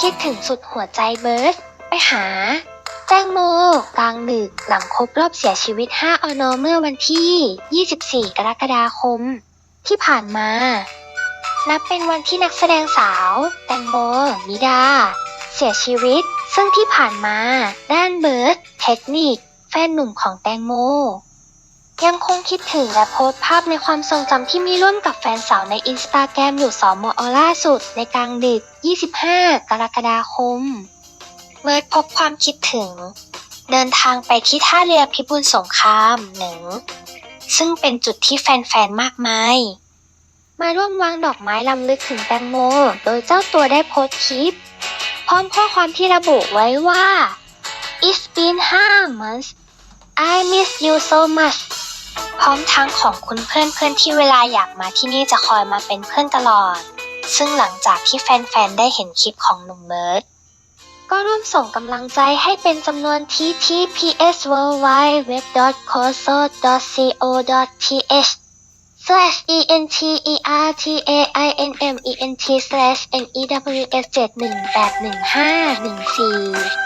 คิดถึงสุดหัวใจเบิร์ดไปหาแตงโมกลางดึกหลังครบรอบเสียชีวิต 5 อนอเมื่อวันที่ 24 กรกฎาคม ที่ผ่านมา นับเป็นวันที่นักแสดงสาว แตงโมมิดา เสียชีวิต ซึ่งที่ผ่านมา ด้านเบิร์ดเทคนิค แฟนหนุ่มของแตงโม ยังคงคิดถึงและโพสต์ภาพในความทรงจำที่มีร่วมกับแฟนสาวในอินสตาแกรมอยู่สองโมอล่าสุด ในกลางดึก 25 กรกฎาคม เมื่อพบความคิดถึง เดินทางไปที่ท่าเรือพิบูลสงครามหนึ่ง ซึ่งเป็นจุดที่แฟนๆ มากมาย มาร่วมวางดอกไม้ลำลึกถึงแตงโม โดยเจ้าตัวได้โพสต์คลิป พร้อมข้อความที่ระบุไว้ว่า It's been five months I miss you so much พร้อมทั้งของคุณเพื่อนๆที่เวลาอยากมาที่นี่จะคอยมาเป็นเพื่อนตลอด ซึ่งหลังจากที่แฟนๆ ได้เห็นคลิปของหนุ่มเบิร์ดก็ร่วมส่งกำลังใจให้เป็นจำนวนที่ tps worldwide web co co th slash e n t e r t a i n m e n t slash n e w s 7 1 8 1 5 1 4